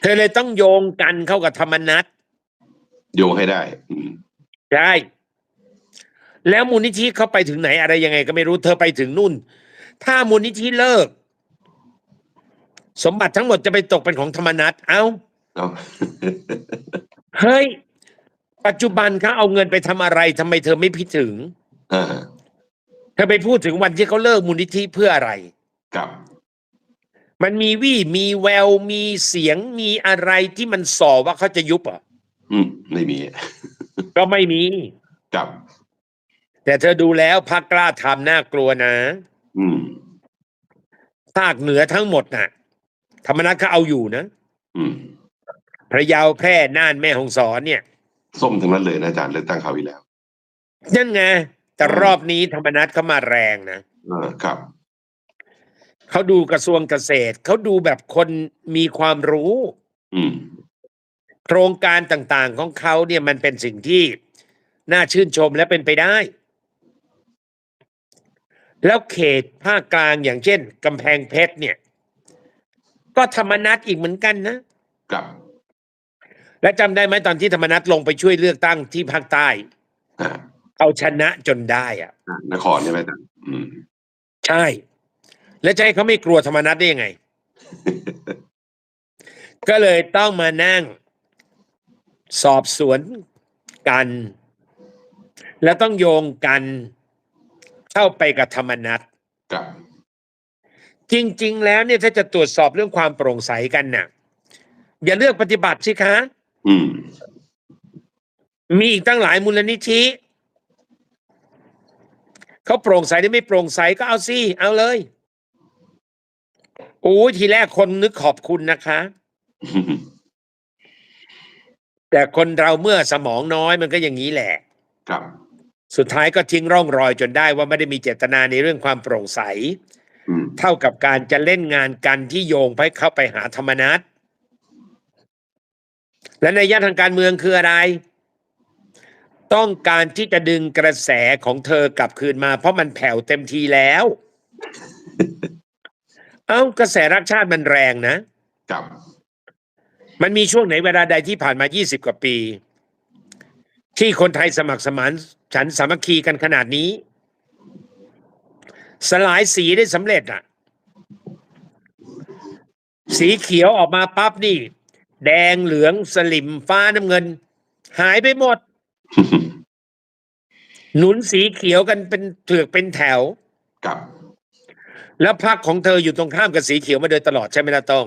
เธอเลยต้องโยงกันเข้ากับธรรมนัตโยงให้ได้อืมใช่แล้วมูลนิธิเขาไปถึงไหนอะไรยังไงก็ไม่รู้เธอไปถึงนู่น ถ้ามูลนิธิเลิก สมบัติทั้งหมดจะไปตกเป็นของธรรมนัตเอ้าเอาเฮ้ย ปัจจุบันเขาเอาเงินไปทำอะไรทำไมเธอไม่พิดถึงอ่าเธอไปพูดถึงวันที่เขาเลิกมูลนิธิเพื่ออะไร ครับ มันมีวี่มีแววมีเสียงมีอะไรที่มันสอว่าเขาจะยุบเหรอะ อืม ไม่มี ก็ไม่มีครับ แต่เธอดูแล้วพักกล้าทำน่ากลัวนะ อืมภาคเหนือทั้งหมดน่ะ ธรรมนัตเขาเอาอยู่นะ อืมพระเยาแพร่น่านแม่ฮ่องสอนเนี่ย ส้มทั้งนั้นเลยนะอาจารย์เลือกตั้งคราวที่แล้ว นั่นไง แต่รอบนี้ธรรมนัตเขามาแรงนะเออครับ เขาดูกระทรวงเกษตร เขาดูแบบคนมีความรู้อืมโครงการต่างๆของเขาเนี่ยมันเป็นสิ่งที่น่าชื่นชมและเป็นไปได้ แล้วเขตภาคกลางอย่างเช่นกำแพงเพชรเนี่ย ก็ธรรมนัตอีกเหมือนกันนะครับ และจำได้ไหมตอนที่ธรรมนัตลงไปช่วยเลือกตั้งที่ภาคใต้อ่าเอาชนะจนได้อะอ่านครใช่ไหมอาจารย์อืมใช่ แล้วจะให้เขาไม่กลัวธรรมนัตได้ยังไง ก็เลยต้องมานั่ง สอบสวนกัน แล้วต้องโยงกันเข้าไปกับธรรมนัตครับจริง ๆ แล้วเนี่ยถ้าจะตรวจสอบเรื่องความโปร่งใสกันน่ะ อย่าเลือกปฏิบัติสิคะอืมมีอีกตั้งหลายมูลนิธิเขาโปร่งใสหรือไม่โปร่งใสก็เอาสิเอาเลย โอ้ยทีแรกคนนึกขอบคุณนะคะ แต่คนเราเมื่อสมองน้อยมันก็อย่างนี้แหละ ครับ สุดท้ายก็ทิ้งร่องรอยจนได้ว่าไม่ได้มีเจตนาในเรื่องความโปร่งใสอืมเท่ากับการจะเล่นงานกันที่โยงไปเข้าไปหาธรรมนัตและในยะทางการเมืองคืออะไร ต้องการที่จะดึงกระแสของเธอกลับคืนมา เพราะมันแผ่วเต็มทีแล้ว เอ้ากระแสรักชาติมันแรงนะครับ มันมีช่วงไหนเวลาใดที่ผ่านมา 20 กว่าปี ที่คนไทยสมัครสมานฉันท์สามัคคีกันขนาดนี้ สลายสีได้สำเร็จอะ สีเขียวออกมาปั๊บนี่ แดงเหลืองสลิมฟ้าน้ำเงิน หายไปหมด หนุนสีเขียวกันเป็นเถือกเป็นแถว ครับ แล้วพักของเธออยู่ตรงข้ามกับสีเขียวมาโดยตลอดใช่ไหมล่ะต้อง